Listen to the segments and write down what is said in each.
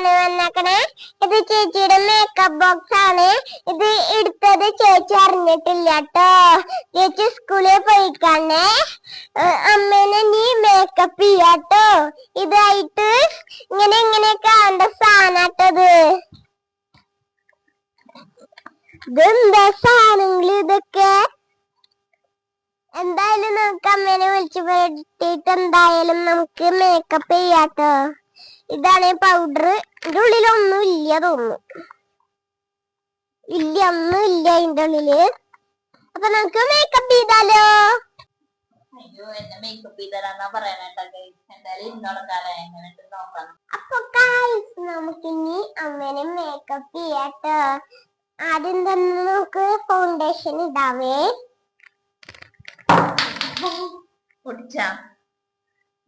ആണ് വന്നേക്കണേ. ഇത് ചേച്ചിയുടെ മേക്കപ്പ് ബോക്സ് ആണ്. ഇത് എടുത്തത് ചേച്ചി അറിഞ്ഞിട്ടില്ല കേട്ടോ ചേച്ചി സ്കൂളിൽ പോയിക്കാണേ. അമ്മേനെ നീ മേക്കപ്പ് ചെയ്യാട്ടോ ഇതായിട്ട് ഇങ്ങനെ ഇങ്ങനെ ആണ്ട സാധനാട്ടത് ഇതെന്താ സാധനങ്ങൾ ഇതൊക്കെ? എന്തായാലും നമുക്ക് അമ്മേനെ വിളിച്ചു പോയിട്ട് എന്തായാലും നമുക്ക് മേക്കപ്പ് ചെയ്യാട്ടോ ഇതാണ് പൗഡർ ഇതിന്റെ ഉള്ളിൽ ഒന്നും ഇല്ല തോന്നുന്നു. ഇല്ല ഒന്നും ഇല്ല എന്റെ ഉള്ളിൽ. അപ്പൊ നമുക്ക് മേക്കപ്പ് ചെയ്താലോ? അപ്പൊ നമുക്ക് ഇനി അമ്മേനെ മേക്കപ്പ് ചെയ്യാട്ടോ. ആദ്യം തന്നെ നമുക്ക് ഫൗണ്ടേഷൻ ഇടാവേ.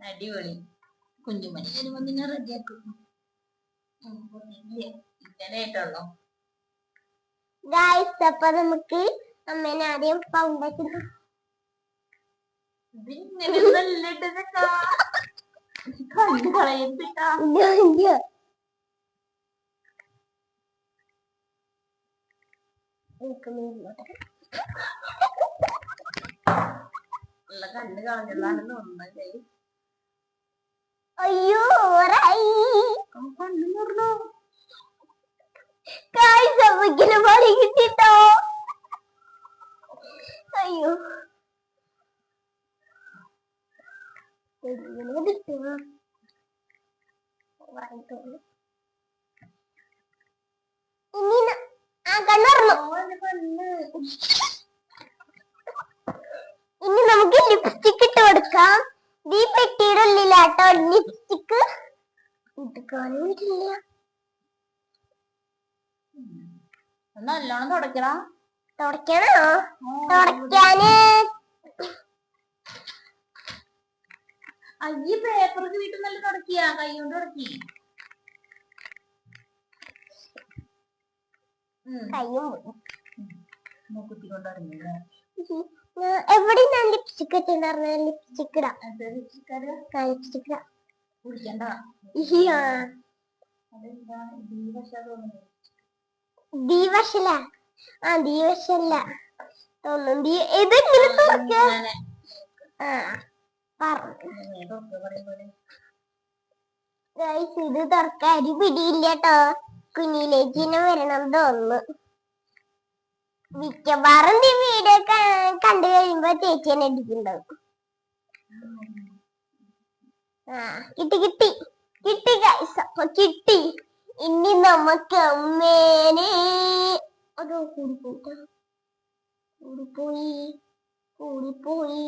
അടിപൊളി. കുഞ്ഞുമണി വരുമ്പോ നിന്നെ റെഡിയാക്കും ഗൈസ് അപ്പൊ നമുക്ക് അമ്മേനെ ആദ്യം ഫൗണ്ടേഷൻ കണ്ണ് തോന്നുന്നത് guys. അയ്യോ പണി കിട്ടിട്ടോ? അയ്യോ. ഇനി ആ കണ്ണുറന്നു ഇനി നമുക്ക് ലിപ്സ്റ്റിക് എടുക്കാനും പറ്റില്ല നല്ലോണം തുടക്കടാ തുടയ്ക്കണോ തുടയ്ക്കാന്. അയ്യ പേപ്പർ വീട്ടിൽ നല്ല തുടക്കിയാ. കൈ കൊണ്ട്. തുടക്കി കയ്യും മൂക്കുത്തി കൊണ്ട് ഇറങ്ങില്ലേ എവിടെ ഞാൻ ലിപ്സ്റ്റിക് ലിപ്സ്റ്റിക് ഇടാം. ആ ലിപ്സ്റ്റിക് ഇടാം. കുടിക്കണ്ട. ഇയ്യാ. അതെന്താ? ഈ ദീവശല. ആ ദീവശല്ല തോന്നുന്നു. ഇത് ഇങ്ങനെ തുറക്ക? കുഞ്ഞിലേക്ക് ആ ഇത് തുറക്കാൻ ഒരു പിടിയില്ല കേട്ടോ കുഞ്ഞിലേച്ചിനെ വരണം തോന്നുന്നു. മിക്കവാറും ഈ വീഡിയോ കണ്ടു കഴിയുമ്പോ ചേച്ചി തന്നെ അടിക്കുന്നുണ്ടാവും ആ കിട്ടി കിട്ടി. കിട്ടി ഗൈസ് കിട്ടി. ഇനി നമുക്ക് അമ്മേനെ അതോ കൂടിപ്പോയിട്ടാ കൂടിപ്പോയി. കൂടിപ്പോയി.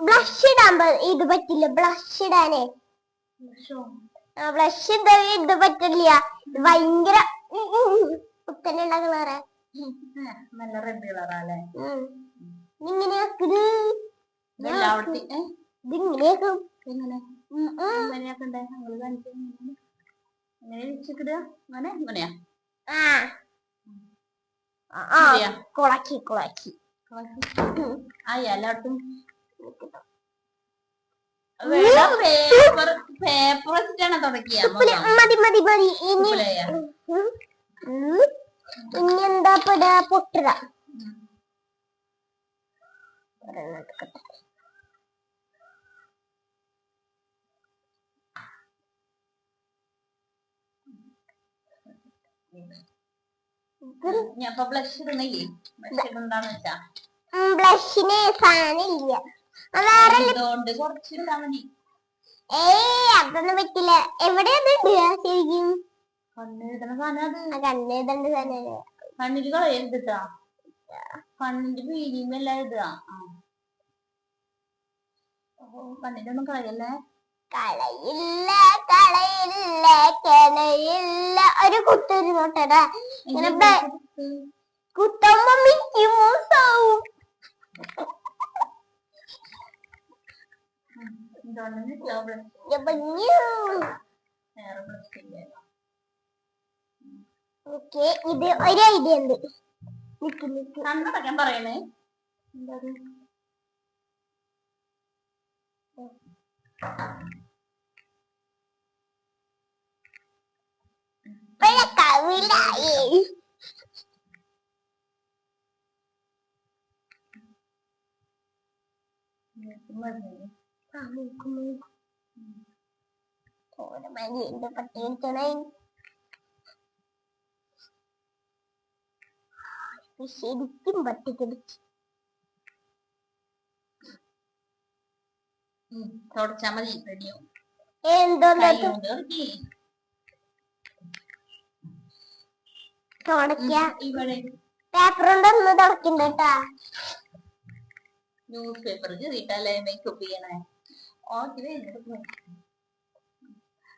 ബ്ലഷ് ഇടാൻ ഇത് പറ്റില്ല. ബ്ലഷ് ഇടാനേ. ബ്ലഷ് ഇത് ഇത് പറ്റില്ല. ഭയങ്കര കുത്തനുള്ള കളറ് നല്ല റെഡ് കളറാല്ലേ ഇങ്ങനെയാക്കത് ഇതിങ്ങനെയാക്കും എങ്ങനെ? ഉം, ഉം. അങ്ങനെയൊക്കെ ഉം. ഇനി എന്താ പെടാ? പൊട്ടുക. ഞാൻ ബ്ലഷ് ഇടുന്നില്ലേ? ബ്ലഷ് ഇടുണ്ടാന്ന് വെച്ചാ. ബ്ലഷിന് സാധനം ഇല്ല. ഇതുകൊണ്ട് കുറച്ച് ഇട്ടാ മതി. ഏയ് അതൊന്നും പറ്റില്ല. എവിടെ അത് ഇടുക ശരിക്കും? കണ്ണെഴുതണ സാധനം അത്. ആ കണ്ണെഴുതണ്ട് സാധനം കണ്ണിൽ കളയരുതിട്ടാ കണ്ണിന്റെ വീതിയുമെല്ലാം എഴുതുക ആ. ഓ, കണ്ണിന്റെ ഒന്നും കളയല്ലേ? കളയില്ല കളയില്ല കളയില്ല. ഒരു കുത്തൊരു നോട്ടടാ. ഇങ്ങനെ കുത്തുമ്പോ മിക്കി ഇതുകൊണ്ടെന്ന് ഞാൻ. വേറെ ബ്ലഷ് ഇല്ല ഓക്കെ ഇത് ഒരു ഐഡിയ ഉണ്ട്. നിക്ക് നിക്ക്. പറയണേ. എന്താ കവിളായി. ആ മൂക്ക് മൂക്ക് ഓരോ മതി എന്റെ പട്ടി എടുക്കണേ ശരിക്കും പട്ടി കടിച്ചു തുടച്ചാ മതി റെഡിയാവും എന്തോ കൈ കൊണ്ട് പേപ്പർ കൊണ്ടൊന്ന് തുടക്കണ്ട ന്യൂസ് പേപ്പർ കീറിയിട്ടല്ലേ മേക്കപ്പ് ചെയ്യണേ? ഓക്കെ എന്നിട്ട്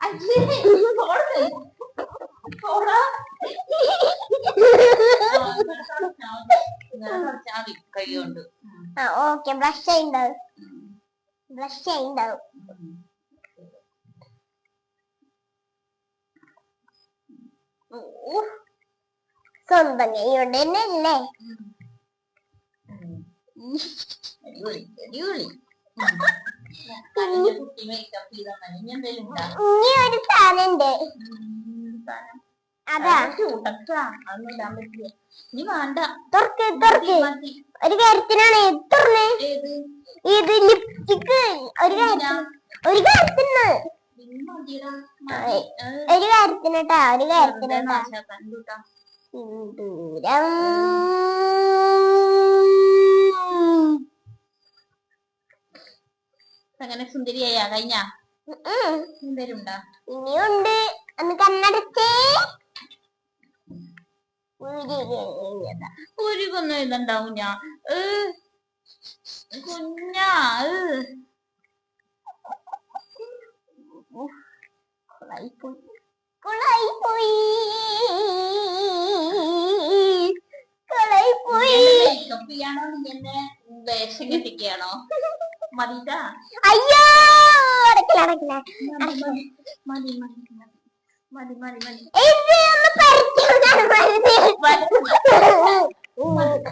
അയ്യേ പോടേ. പോടാ. ആ, ഇങ്ങനെ തുടച്ചാ മതി. ഇങ്ങനെ തുടച്ചാ മതി കൈ കൊണ്ട് ആ ഓക്കെ ബ്രഷ് ചെയ്യുണ്ടാവും ബ്രഷ്. ഓ, സ്വന്തം കൈകൊണ്ട് തന്നെ അല്ലേ. അടിപൊളി അടിപൊളി കുട്ടി ഒരു സാധനം ഉണ്ട് അതാ ഒരു കാര്യത്തിനാണ് തുറന്ന് ഇത് ലിപ്സ്റ്റിക്ക് ഒരു കാര്യത്തിന് ഒരു കാര്യത്തിന്. ആയി. മതി. അത് ഒരു കാര്യത്തിന് ഒരു അങ്ങനെ സുന്ദരിയായ. കഴിഞ്ഞ ഉം. എന്തേലും ഉണ്ടാ ഇനിയുണ്ട്. ഒന്ന് കണ്ണടച്ചേ. ഒരുക്കൊന്നും ഇതുണ്ടാവും ഞാൻ കുഞ്ഞാ ഏ. മതിട്ടാ? അയ്യോ അടക്കില്ല അടക്കില്ല. മതി മതി മതി മതി മതി.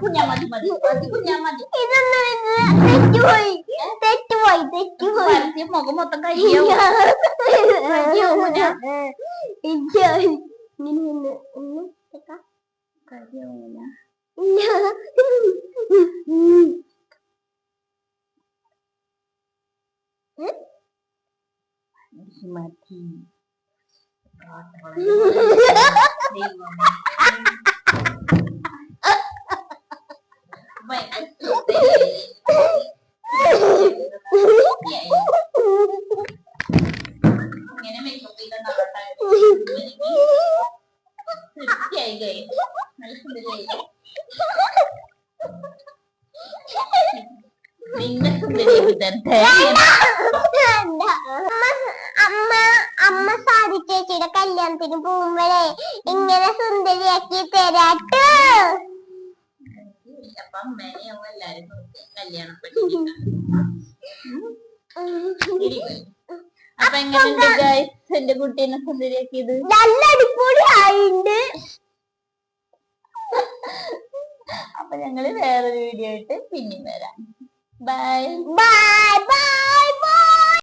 കുഞ്ഞാ മതി മതി മതി കുഞ്ഞാ മതി. ഇതൊന്നും ഇത് തെറ്റുപോയി തെറ്റുപോയി തെറ്റുപോയി. മുഖം മൊത്തം കരിയാവും ഇങ്ങനെ ഒന്ന് ഒന്ന് കേക്കാം. കരിയാവൂല മതി ഇങ്ങനെ മേക്കപ്പ് ചെയ്ത തൃപ്തിയായി ഗൈ നല്ല സുന്ദരിയായി നിന്നെ സുന്ദരിയാക്കി തരട്ടെ അമ്മ അമ്മ അമ്മ സാധിച്ചേച്ചിയുടെ കല്യാണത്തിന് പോകുമ്പോഴേ ഇങ്ങനെ സുന്ദരിയാക്കി തരാട്ടോ. അപ്പൊ എല്ലാരും കല്യാണം എങ്ങനെയുണ്ട് എന്റെ കുട്ടീനെ സുന്ദരിയാക്കിയത്? നല്ല അപ്പൊ ഞങ്ങൾ വേറൊരു വീഡിയോ ആയിട്ട് പിന്നെയും വരാം. Bye bye bye bye